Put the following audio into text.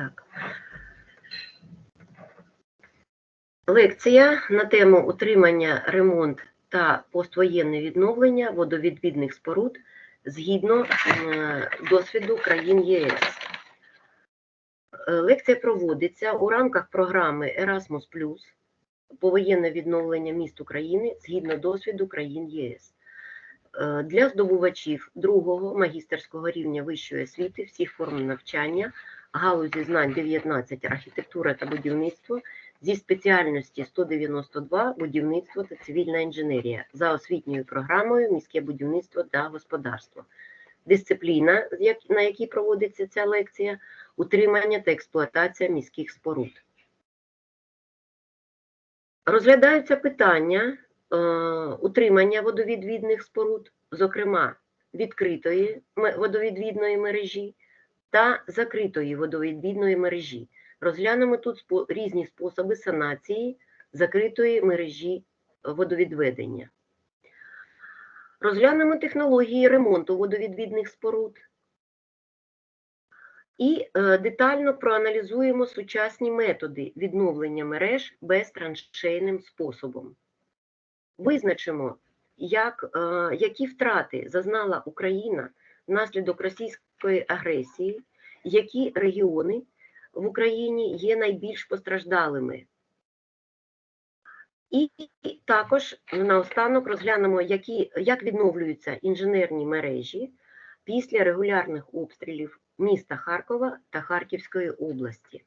Так. Лекція на тему утримання, ремонт та поствоєнне відновлення водовідвідних споруд згідно е, досвіду країн ЄС. Е, Лекція проводиться у рамках програми Erasmus+, повоєнне відновлення міст України згідно досвіду країн ЄС. Е, Для здобувачів другого магістерського рівня вищої освіти всіх форм навчання галузі знань 19 архітектура та будівництво зі спеціальності 192 будівництво та цивільна інженерія за освітньою програмою міське будівництво та господарство. Дисципліна, на якій проводиться ця лекція, утримання та експлуатація міських споруд. Розглядаються питання е, утримання водовідвідних споруд, зокрема відкритої водовідвідної мережі та закритої водовідвідної мережі. Розглянемо тут різні способи санації закритої мережі водовідведення. Розглянемо технології ремонту водовідвідних споруд і е, детально проаналізуємо сучасні методи відновлення мереж безтраншейним способом. Визначимо, як, е, які втрати зазнала Україна внаслідок російської агресії, які регіони в Україні є найбільш постраждалими. І також наостанок розглянемо, які, як відновлюються інженерні мережі після регулярних обстрілів міста Харкова та Харківської області.